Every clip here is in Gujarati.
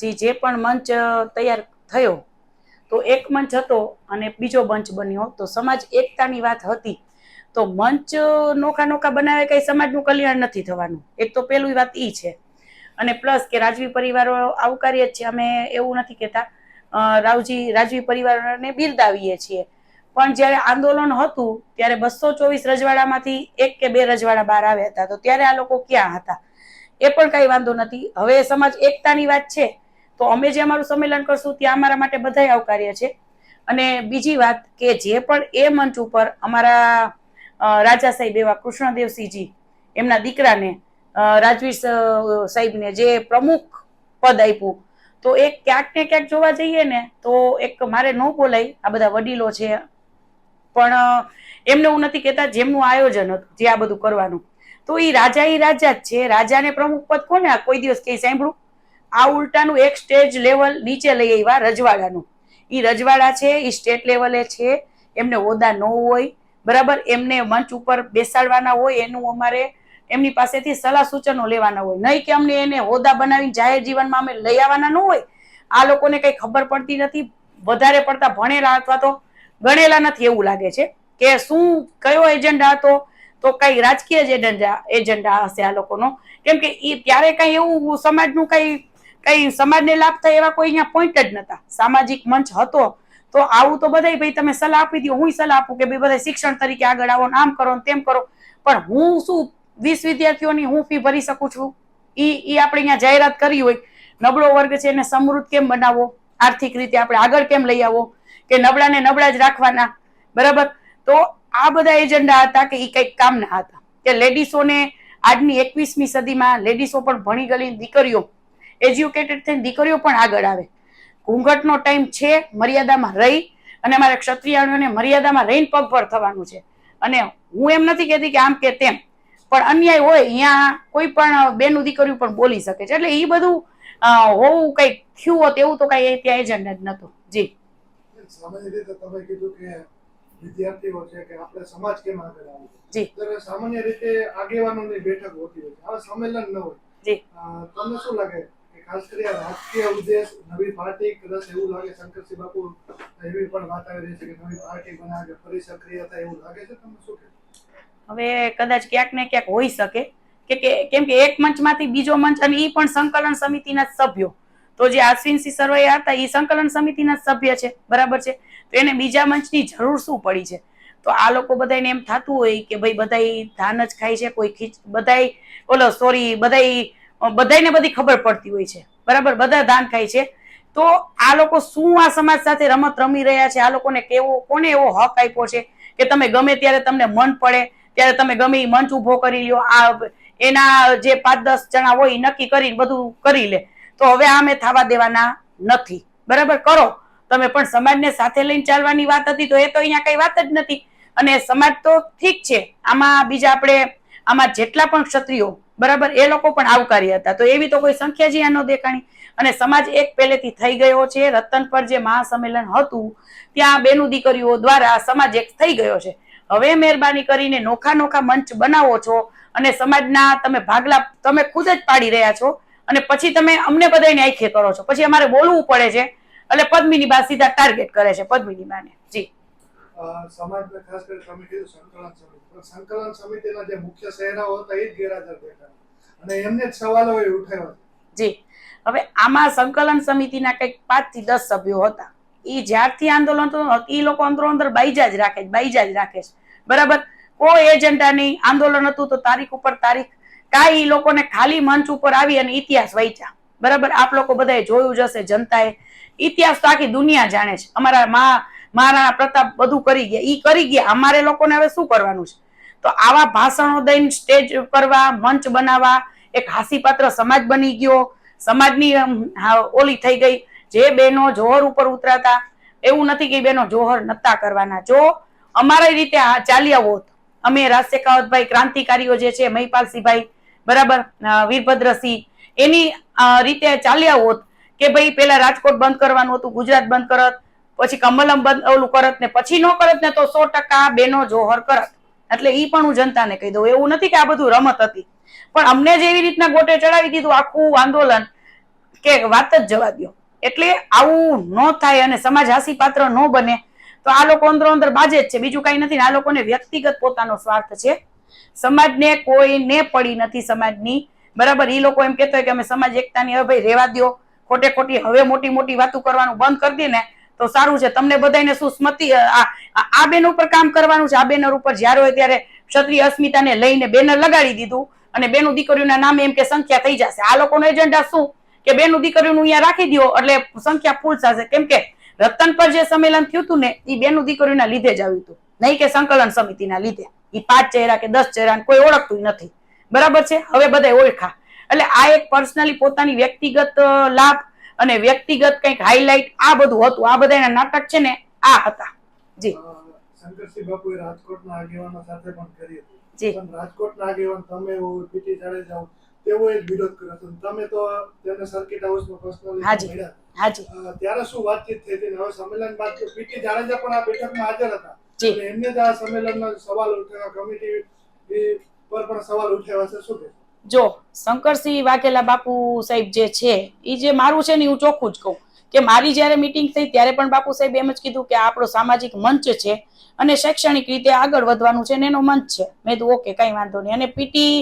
જે જે પણ મંચ તૈયાર થયો, તો એક મંચ હતો અને બીજો મંચ બન્યો. તો સમાજ એકતાની વાત હતી. તો મંચ નોખા નોખા બનાવે કઈ સમાજનું કલ્યાણ નથી થવાનું. એક તો પેલું વાત ઈ છે. અને પ્લસ કે રાજવી પરિવારો આવકારીએ જ છે, અમે એવું નથી કહેતા. રાવજી, રાજવી પરિવારને બિરદાવીએ છીએ. પણ જ્યારે આંદોલન હતું, ત્યારે બસો ચોવીસ રજવાડામાંથી એક કે બે રજવાડા બહાર આવ્યા હતા. તો ત્યારે આ લોકો ક્યાં હતા? એ પણ કઈ વાંધો નથી. હવે સમાજ એકતાની વાત છે, તો અમે જે અમારું સંમેલન કરશું ત્યાં અમારા માટે બધાય આવકાર્ય છે. અને બીજી વાત કે જે પણ એ મંચ ઉપર અમારા રાજા સાહેબ એવા કૃષ્ણદેવસિંહજી, એમના દીકરાને રાજવીર સાહેબને જે પ્રમુખ પદ આપ્યું, તો એ ક્યાંક ને ક્યાંક જોવા જઈએ ને, તો એક મારે ન બોલાય, આ બધા વડીલો છે. પણ એમને હું નથી કહેતા જેમનું આયોજન હતું, જે આ બધું કરવાનું. તો એ રાજા એ રાજા જ છે. રાજાને પ્રમુખ પદ કોને? કોઈ દિવસ કઈ સાંભળ્યું? આ ઉલટાનું એક સ્ટેજ લેવલ નીચે લઈ આવ્યા રજવાડાનું. એ રજવાડા છે એ સ્ટેટ લેવલે છે. એમને હોદા ન હોય. બરાબર? એમને મંચ ઉપર બેસાડવાના હોય, એનું અમારે એમની પાસેથી સલાહ સૂચનો લેવાના હોય. નહીં કે અમને એને હોદા બનાવીને જાહેર જીવનમાં અમે લઈ આવવાના ન હોય. આ લોકોને કઈ ખબર પડતી નથી. વધારે પડતા ભણેલા અથવા તો ગણેલા નથી એવું લાગે છે. કે શું, કયો એજન્ડા હતો? તો કઈ રાજકીય જ એજન્ડા એજન્ડા હશે આ લોકોનો. કેમ કે એ ત્યારે કઈ એવું સમાજનું કઈ કઈ સમાજને લાભ થાય એવા કોઈ અહીંયા પોઈન્ટ જ નતા. સામાજિક મંચ હતો. તો આવું તો બધાય, ભાઈ, તમે સલાહ આપી દો, હું સલાહ આપું કે ભાઈ, બધા શિક્ષણ તરીકે આગળ આવો આમ કરો તેમ કરો. પણ હું શું, વીસ વિદ્યાર્થીઓની હું ફી ભરી શકું છું? ઈ ઈ આપણે અહીંયા જાહેરાત કરી હોય. નબળો વર્ગ છે એને સમૃદ્ધ કેમ બનાવવો આર્થિક રીતે આપણે આગળ કેમ લઈ આવો? કે નબળાને નબળા જ રાખવાના? બરાબર? તો આ બધા એજન્ડા હતા કે એ કંઈક કામના હતા. કે લેડીસોને આજની એકવીસમી સદીમાં લેડીસો પણ ભણી ગયેલી દીકરીઓ, એજ્યુકેટેડ થઈને દીકરીઓ પણ આગળ આવે. ઘૂંઘટનો ટાઈમ છે, મર્યાદામાં રહી અને અમારે ક્ષત્રિયાણીઓને મર્યાદામાં રહીને પગભર થવાનું છે. અને હું એમ નથી કહેતી કે આમ કે તેમ, પણ અન્યાય હોય અહીંયા કોઈ પણ બેનું દીકરીઓ પણ બોલી શકે છે. એટલે એ બધું હોવું કંઈક થયું હોત એવું તો કાંઈ ત્યાં એજન્ડા જ નહોતું. જી. તમે કીધું કે વિદ્યાર્થીઓ છે કે આપણે સમાજ કેમ આગળ આવે જી. ત્યારે સામાન્ય રીતે આગેવાનોની બેઠક હોતી હોય છે. હવે સંમેલન ન હોય. જી. તમને શું લાગે? કે ખાસ કરી આ રાજકીય ઉદ્દેશ નવી પાર્ટી કદાચ એવું લાગે શંકરસિંહ બાપુ એવી પણ વાત આવી રહી છે કે નવી પાર્ટી બનાવે કે ફરી સક્રિય થાય એવું લાગે છે? તમને શું કે હવે કદાચ ક્યાંક ને ક્યાંક હોઈ શકે. કે કેમ કે એક મંચમાંથી બીજો મંચ અને એ પણ સંકલન સમિતિના સભ્યો. તો જે આશ્વિનસિંહ સરવૈયા હતા એ સંકલન સમિતિના સભ્ય છે. બરાબર છે? તો એને બીજા મંચની જરૂર શું પડી છે? તો આ લોકો બધાને એમ થતું હોય કે ભાઈ બધાય ધાન જ ખાય છે, કોઈ ખીચ, બધાય, ઓલો સોરી, બધાય બધાયને બધી ખબર પડતી હોય છે. બરાબર? બધા ધાન ખાય છે. તો આ લોકો શું આ સમાજ સાથે રમત રમી રહ્યા છે? આ લોકોને કેવો, કોને એવો હક આપ્યો છે કે તમે ગમે ત્યારે તમને મન પડે, ત્યારે તમે ગમે એ મંચ ઊભો કરી લ્યો, આ એના જે પાંચ દસ જણા હોય નક્કી કરીને બધું કરી લે. તો હવે આ મેં થવા દેવાના નથી. બરાબર? કરો. તમે પણ સમાજને સાથે લઈને ચાલવાની વાત હતી તો એ તો અહીંયા કઈ વાત જ નથી. અને સમાજ તો ઠીક છે. આમાં બીજા આપણે, આમાં જેટલા પણ ક્ષત્રિયો, બરાબર, એ લોકો પણ આવકારી હતા. તો એવી તો કોઈ સંખ્યા જ ન દેખાણી. અને સમાજ એક પહેલેથી થઈ ગયો છે. રતન પર જે મહાસંમેલન હતું, ત્યાં બેનું દીકરીઓ દ્વારા સમાજ એક થઈ ગયો છે. હવે મહેરબાની કરીને નોખા નોખા મંચ બનાવો છો અને સમાજના તમે ભાગલા, તમે ખુદ જ પાડી રહ્યા છો. અને પછી તમે અમને બધાને આંખે કરો છો. પછી અમારે બોલવું પડે છે. એટલે પદ્મિની બા સીધા ટાર્ગેટ કરે છે પદ્મિની બાને. જી. અ, ખાસ કરી તમે કીધું સંકલન સમિતિ. સંકલન સમિતિના જે મુખ્ય સહેરાઓ હતા એ જ ગેરહાજર બેઠા અને એમને જ સવાલો એ ઉઠાવ્યો જી. હવે આમાં સંકલન સમિતિના કંઈક પાંચથી દસ સભ્યો હતા. એ જ્યારથી આંદોલન એ લોકો અંદરો અંદર બાઈજા જ રાખે છે બાઈજા જ રાખે છે. બરાબર? કોઈ એજન્ડા નહીં આંદોલન હતું તો તારીખ ઉપર તારીખ. કાંઈ એ લોકોને ખાલી મંચ ઉપર આવી અને ઇતિહાસ વાંચ્યા. બરાબર? આપ લોકો બધાએ જોયું જ હશે જનતાએ. ઇતિહાસ તો આખી દુનિયા જાણે છે. અમારા મા મહારાણા પ્રતાપ બધું કરી ગયા. ઈ કરી ગયા. અમારે લોકોને હવે શું કરવાનું છે? તો આવા ભાષણો દઈને સ્ટેજ કરવા, મંચ બનાવવા, એક હાસ્યપાત્ર સમાજ બની ગયો. સમાજની ઓલી થઈ ગઈ. જે બહેનો જોહર ઉપર ઉતરાતા, એવું નથી કે બહેનો જોહર નતા કરવાના. જો અમારી રીતે ચાલ્યા હોત, અમે રાજ શેખાવતભાઈ ક્રાંતિકારીઓ જે છે, મહિપાલસિંહભાઈ, બરાબર વીરભદ્રસિંહ એની રીતે ચાલ્યા હોત કે ભાઈ પેલા રાજકોટ બંધ કરવાનું હતું, ગુજરાત બંધ કરત, પછી કમલમ બંધ, ઓલું કરત ને પછી ન કરત ને તો સો ટકા બેનો જોહર કરત. એટલે એ પણ હું જનતાને કહી દઉં. એવું નથી કે આ બધું રમત હતી. પણ અમને જ એવી રીતના ગોટે ચડાવી દીધું આખું આંદોલન, કે વાત જ જવા દો એટલે આવું ન થાય અને સમાજ હાસી પાત્ર ન બને, તો આ લોકો અંદરો અંદર બાજે જ છે. બીજું કઈ નથી આ લોકોને વ્યક્તિગત પોતાનો સ્વાર્થ છે. સમાજને કોઈને પડી નથી, સમાજની બરાબર એ લોકો એમ કહેતા હોય કે અમે સમાજ એકતાની, હવે ભાઈ રેવા દ્યો. ખોટે ખોટી હવે મોટી મોટી વાતો કરવાનું બંધ કરી દે ને, તો સારું છે. તમને બધાને શું સ્મૃતિ આ બેન ઉપર કામ કરવાનું છે. આ બેનર ઉપર જ્યારે હોય ત્યારે ક્ષત્રિય અસ્મિતાને લઈને બેનર લગાડી દીધું અને બેનું દીકરીઓના નામે એમ કે સંખ્યા થઈ જશે. આ લોકોનો એજન્ડા શું? કે બેનું દીકરીઓનું અહીંયા રાખી દો એટલે સંખ્યા ફૂલ થશે. કેમ કે રતન પર જે સંમેલન થયું હતું ને એ બેનું દીકરીઓના લીધે જ આવ્યું હતું. નહીં કે સંકલન સમિતિના લીધે. એ પાંચ ચહેરા કે દસ ચહેરા કોઈ ઓળખતું નથી. બરાબર છે? હવે બધા ઓળખા. એટલે આ એક પર્સનલી પોતાની વ્યક્તિગત લાભ અને વ્યક્તિગત કંઈક હાઇલાઇટ આ બધું હતું. આ બધા નાટક છે ને આ હતા. જી. શંકરસિંહ બાપુએ રાજકોટના આગેવાનો સાથે પણ કરી હતી. પણ રાજકોટના આગેવાન તમે હો પીટી જાડેજા હો તેઓએ જ વિરોધ કર્યો હતો. તમે તો તેમને સર્કિટ હાઉસમાં પર્સનલી. મળ્યા. હાજી ત્યારે શું વાતચીત થઈ હતી હવે સંમેલન બાદ તો પીટી જાડેજા પણ આ બેઠકમાં હાજર હતા. એમને જ આ સંમેલનમાં સવાલ ઉઠાવ્યા. કમિટી એ પર પણ સવાલ ઉઠાવ્યા છે, શું જો, શંકરસિંહ વાઘેલા બાપુ સાહેબ જે છે એ જે મારું છે ને હું ચોખ્ખું જ કહું. કે મારી જ્યારે મિટિંગ થઈ, ત્યારે પણ બાપુ સાહેબ એમ જ કીધું કે આપણો સામાજિક મંચ છે અને શૈક્ષણિક રીતે આગળ વધવાનું છે ને, એનો મંચ છે. મેં તો ઓકે, કઈ વાંધો નહીં. અને પીટી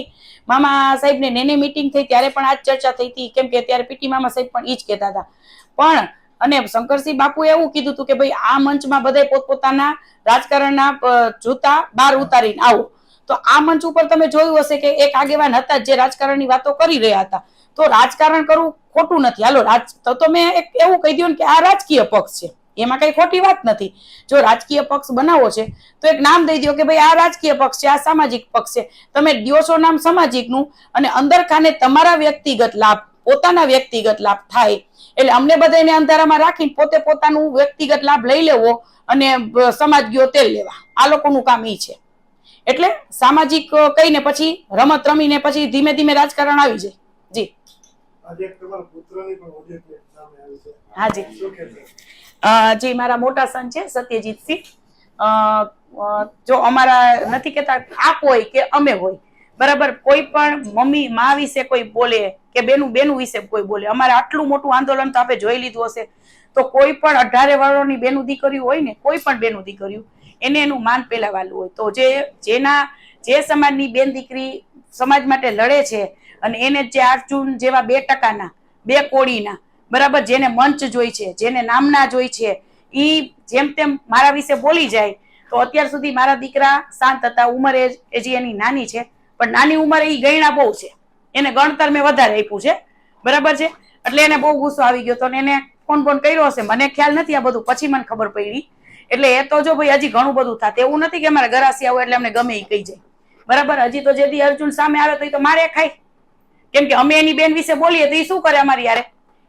મામા સાહેબ ને નેને મીટિંગ થઈ, ત્યારે પણ આ ચર્ચા થઈ હતી. કેમ કે ત્યારે પીટી મામા સાહેબ પણ એ જ કહેતા હતા. પણ, અને શંકરસિંહ બાપુએ એવું કીધું હતું કે, ભાઈ, આ મંચમાં બધા પોતપોતાના રાજકારણના જૂતા બહાર ઉતારીને આવો. તો આ મંચ ઉપર તમે જોયું હશે કે એક આગેવાન હતા જે રાજકારણની વાતો કરી રહ્યા હતા. તો રાજકારણ કરવું ખોટું નથી. હાલો, રાજ, તો મેં એક એવું કહી દઉં કે આ રાજકીય પક્ષ છે. એમાં કઈ ખોટી વાત નથી. જો રાજકીય પક્ષ બનાવો છે, તો એક નામ દઈ દો કે ભાઈ આ રાજકીય પક્ષ છે, આ સામાજિક પક્ષ છે. તમે દિવસો નામ સામાજિકનું અને અંદર ખાને તમારા વ્યક્તિગત લાભ, પોતાના વ્યક્તિગત લાભ થાય. એટલે અમને બધાને અંધારામાં રાખીને પોતે પોતાનું વ્યક્તિગત લાભ લઈ લેવો અને સમાજ ગયો તેલ લેવા. આ લોકોનું કામ એ છે. એટલે સામાજિક કહીને પછી રમત રમીને પછી ધીમે ધીમે રાજકારણ આવી જાય. જી. હા જી. હાજી જી મારા મોટા સન છે સત્યજીતસિંહ જો અમારા નથી કેતા આપ હોય કે અમે હોય બરાબર? કોઈ પણ મમ્મી મા વિશે કોઈ બોલે કે બેનું બેનું વિશે કોઈ બોલે અમારે આટલું મોટું આંદોલન તો આપણે જોઈ લીધું હશે. તો કોઈ પણ અઢારે વર્ષની બેનું દીકરી હોય ને કોઈ પણ બેનું દીકરીઓ એને એનું માન પેલાવાલું હોય. તો જે, જેના, જે સમાજની બેન દીકરી સમાજ માટે લડે છે અને એને જે અર્જુન જેવા બે ટકાના, બે કોડીના, બરાબર, જેને મંચ જોઈ છે, જેને નામના જોઈ છે એ જેમ તેમ મારા વિશે બોલી જાય, તો અત્યાર સુધી મારા દીકરા શાંત હતા, ઉંમર હજી એની નાની છે, પણ નાની ઉંમરે એ ગયણા બહુ છે. એને ગણતર મેં વધારે આપ્યું છે, બરાબર છે? એટલે એને બહુ ગુસ્સો આવી ગયો તો એને ફોન ફોન કર્યો હશે. મને ખ્યાલ નથી આ બધું. પછી મને ખબર પડી. એટલે એ તો જો ભાઈ હજી ઘણું બધું થાત. એવું નથી કે અમારે ગરાસી આવું એટલે અમને ગમે એ કહી જાય. બરાબર? હજી તો જેથી અર્જુન સામે આવે તો એ તો મારે ખાય. કેમ કે અમે એની બેન વિશે બોલીએ તો એ શું કરે અમારી યારે?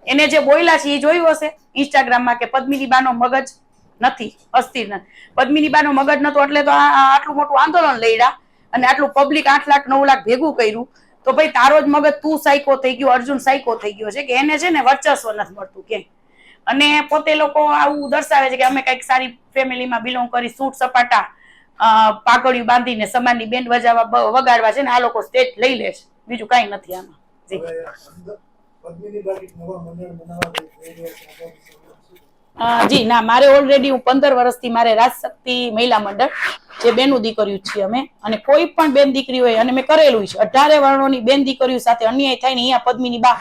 એને જે બોલ્યા છે એ જોયું હશે? ઇન્સ્ટાગ્રામમાં કે પદ્મિની બાનો મગજ નથી, અસ્થિર નથી. પદ્મિની બાનો મગજ નતો એટલે તો આટલું મોટું આંદોલન લઈડા અને આટલું પબ્લિક આઠ લાખ, નવ લાખ ભેગું કર્યું. તો ભાઈ તારો જ મગજ તું સાયકો થઈ ગયો, અર્જુન સાયકો થઈ ગયો છે કે એને છે ને વર્ચસ્વ નથી મળતું કે અને પોતે લોકો આવું દર્શાવે છે કે અમે કંઈક સારી ફેમિલીમાં બિલોંગ કરી સૂટ સપાટા અ, પાઘડિયું બાંધીને સમાનની બેન્ડ વજાવવા વગાડવા છે ને આ લોકો સ્ટેજ લઈ લે છે. બીજું કઈ નથી આમાં. જી. છે? ના મારે ઓલરેડી હું પંદર વર્ષથી મારે રાજશક્તિ મહિલા મંડળ જે બેનું દીકરીઓ છીએ અમે. અને કોઈ પણ બેન દીકરી હોય અને મેં કરેલું છે. અઢારે વર્ણોની બેન દીકરીઓ સાથે અન્યાય થાય ને અહીંયા પદ્મિની બા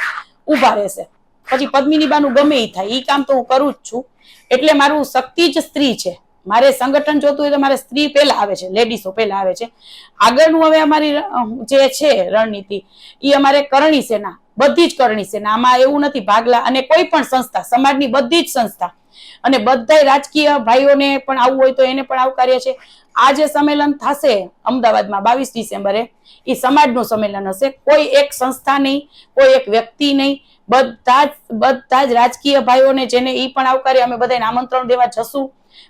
ઊભા રહેશે. પછી પદ્મિની બાનું ગમે એ થાય. એ કામ તો હું કરું જ છું. એટલે મારું શક્તિ જ સ્ત્રી છે. મારે સંગઠન જોતું હોય તો મારે સ્ત્રી પહેલા આવે છે. લેડીસો પહેલા આવે છે. આગળનું હવે અમારી જે છે રણનીતિ એ અમારે કરણી સેના. બધી જ કરણી છે આમાં એવું નથી ભાગલા અને કોઈ પણ સંસ્થા, સમાજની બધી જ સંસ્થા અને બધાય રાજકીય ભાઈઓને પણ આવવું હોય તો એને પણ આવકાર્ય છે. આ જે સંમેલન થશે અમદાવાદમાં બાવીસ ડિસેમ્બરે એ સમાજનું સંમેલન હશે. કોઈ એક સંસ્થા નહીં, કોઈ એક વ્યક્તિ નહીં. બધા જ બધા જ રાજકીય ભાઈઓને જેને એ પણ આવકાર્ય અમે બધાને આમંત્રણ દેવા જશું.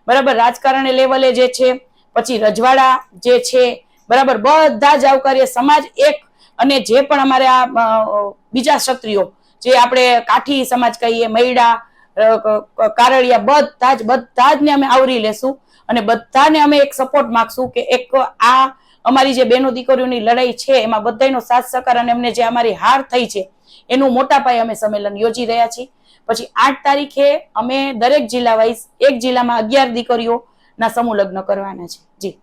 બરાબર, રાજકારણ લેવલે જે છે, પછી રજવાડા જે છે, બરાબર, બધા જ આવકાર્ય સમાજ એક અને જે પણ અમારે આ બીજા ક્ષત્રિયો જે આપણે કાઠી સમાજ કહીએ મૈડા અ, ક- ક- કારડિયા બધા જ બધા જ ને અમે આવરી લેશું અને બધાને અમે એક સપોર્ટ માગશું કે એક આ અમારી જે બેનો દીકરીઓની લડાઈ છે એમાં બધાનો સાથ સહકાર અને અમને જે અમારી હાર થઈ છે એનું મોટા પાયે અમે સંમેલન યોજી રહ્યા છીએ. પછી આઠ તારીખે અમે દરેક જિલ્લા વાઇઝ એક જિલ્લામાં અગિયાર દીકરીઓના સમૂહ લગ્ન કરવાના છે. જી.